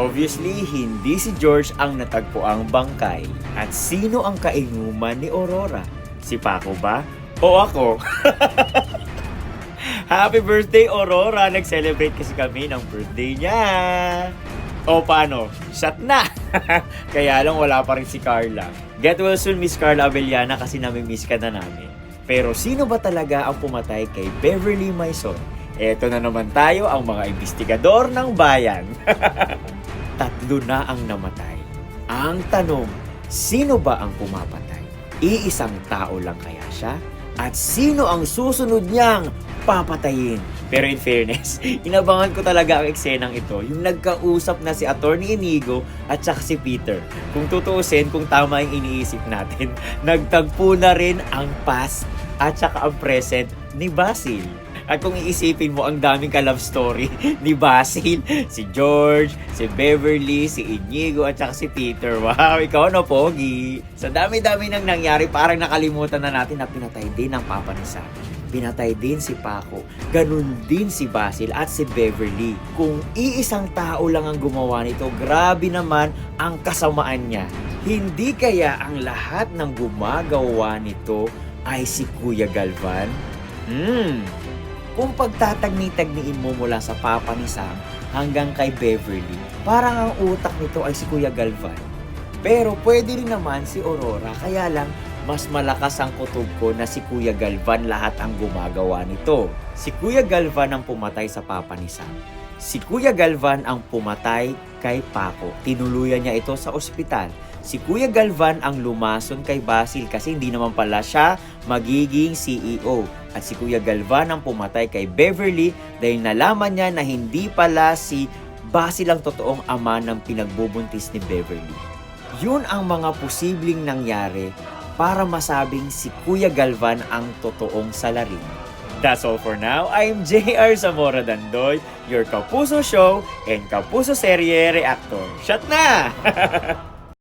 Obviously, hindi si George ang natagpo ang bangkay. At sino ang kainuman ni Aurora? Si Paco ba? O ako? Happy birthday, Aurora! Nag-celebrate kasi kami ng birthday niya. O paano? Shot na! Kaya lang wala pa rin si Carla. Get well soon, Miss Carla Avellana kasi nami-miss ka na namin. Pero sino ba talaga ang pumatay kay Beverly Maison? Eto na naman tayo ang mga investigador ng bayan. Tatlo na ang namatay. Ang tanong, sino ba ang pumapatay? Iisang tao lang kaya siya? At sino ang susunod niyang papatayin? Pero in fairness, inabangan ko talaga ang eksenang ito, yung nagkausap na si Attorney Inigo at saka si Peter. Kung tutuusin, kung tama yung iniisip natin, nagtagpo na rin ang past at saka ang present ni Basil. At kung iisipin mo ang daming ka-love story ni Basil, si George, si Beverly, si Inigo at saka si Peter. Wow, ikaw no, Pogi. Sa dami-dami nang nangyari, parang nakalimutan na natin na pinatay din ang papa ni Sam. Pinatay din si Paco. Ganun din si Basil at si Beverly. Kung iisang tao lang ang gumawa nito, grabe naman ang kasamaan niya. Hindi kaya ang lahat ng gumagawa nito ay si Kuya Galvan? Hmm, kung pagtatagni-tagniin mo mula sa papa ni Sam hanggang kay Beverly, parang ang utak nito ay si Kuya Galvan. Pero pwede rin naman si Aurora, kaya lang mas malakas ang kutob ko na si Kuya Galvan lahat ang gumagawa nito. Si Kuya Galvan ang pumatay sa papa ni Sam. Si Kuya Galvan ang pumatay kay Paco. Tinuluyan niya ito sa ospital. Si Kuya Galvan ang lumason kay Basil kasi hindi naman pala siya magiging CEO. At si Kuya Galvan ang pumatay kay Beverly dahil nalaman niya na hindi pala si Basil ang totoong ama ng pinagbubuntis ni Beverly. Yun ang mga posibleng nangyari para masabing si Kuya Galvan ang totoong salarin. That's all for now. I'm JR Zamora Dandoy, your Kapuso Show and Kapuso Serye Reactor. Shut na!